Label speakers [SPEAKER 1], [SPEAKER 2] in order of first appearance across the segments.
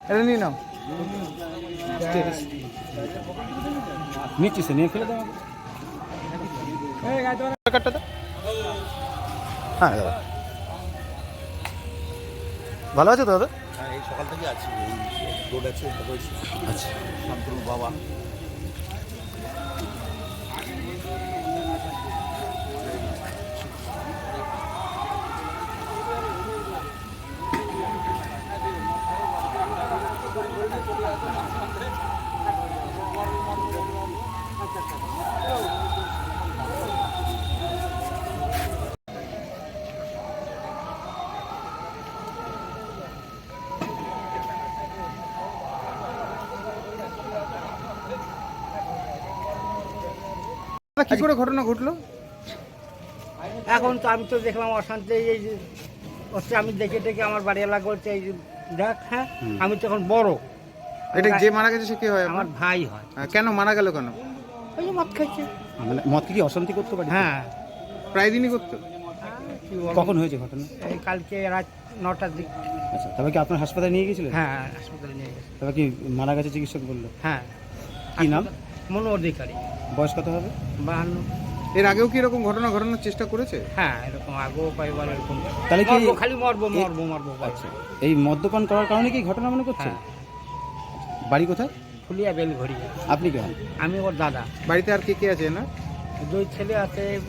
[SPEAKER 1] এটা নিয়ে নাও।
[SPEAKER 2] নিচ্ছি সে নিয়ে ফেলে দাও।
[SPEAKER 1] হ্যাঁ দাদা ভালো আছে তো দাদা?
[SPEAKER 3] হ্যাঁ এই সকাল থেকে আছি। রোড আছে রয়েছে
[SPEAKER 1] আচ্ছা।
[SPEAKER 3] বাবা।
[SPEAKER 1] কি করে ঘটনা ঘটলো?
[SPEAKER 4] এখন তো আমি তো দেখলাম অশান্তি এই যে হচ্ছে আমি দেখে দেখে আমার বাড়ি এলাকা করছে এই যে দেখ হ্যাঁ আমি তখন বড়।
[SPEAKER 1] এটা যে মারা গেছে সে কি হয়
[SPEAKER 4] আমার ভাই হয়।
[SPEAKER 1] কেন মারা গেল কেন?
[SPEAKER 4] ওই যে মদ খাইছে।
[SPEAKER 2] মানে মদ কি অশান্তি করতে পারি
[SPEAKER 4] হ্যাঁ।
[SPEAKER 1] প্রায় দিনই করতো?
[SPEAKER 2] কখন হয়েছে ঘটনা?
[SPEAKER 4] এই কালকে রাত নটার দিক।
[SPEAKER 2] আচ্ছা তবে কি আপনার হাসপাতালে নিয়ে গেছিলেন?
[SPEAKER 4] হ্যাঁ হাসপাতালে নিয়ে গেছে।
[SPEAKER 2] তবে কি মারা গেছে চিকিৎসক বলল?
[SPEAKER 4] হ্যাঁ।
[SPEAKER 2] কি নাম?
[SPEAKER 4] মনো অধিকারী।
[SPEAKER 2] বয়স কত হবে?
[SPEAKER 4] বাহান্ন।
[SPEAKER 1] এর আগেও কি এরকম ঘটনা ঘটানোর চেষ্টা করেছে?
[SPEAKER 4] হ্যাঁ এরকম আগেও পাইবার এরকম।
[SPEAKER 2] তাহলে কি-
[SPEAKER 4] খালি মরবো মরবো মরবো
[SPEAKER 2] আচ্ছা এই মদ্যপান করার কারণে কি ঘটনা মনে করছে
[SPEAKER 4] হ্যাঁ।
[SPEAKER 2] বাড়ি কোথায়?
[SPEAKER 4] ফুলিয়া বেল ঘড়ি
[SPEAKER 2] আপনি কে?
[SPEAKER 4] আমি ওর দাদা।
[SPEAKER 1] বাড়িতে আর কে কে আছে না
[SPEAKER 4] দুই ছেলে আছে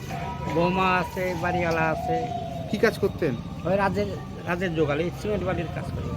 [SPEAKER 4] বৌমা আছে বাড়িওয়ালা আছে।
[SPEAKER 1] কি কাজ করতেন?
[SPEAKER 4] ওই রাজের রাজের জোগালে সিমেন্ট বাড়ির কাজ করি।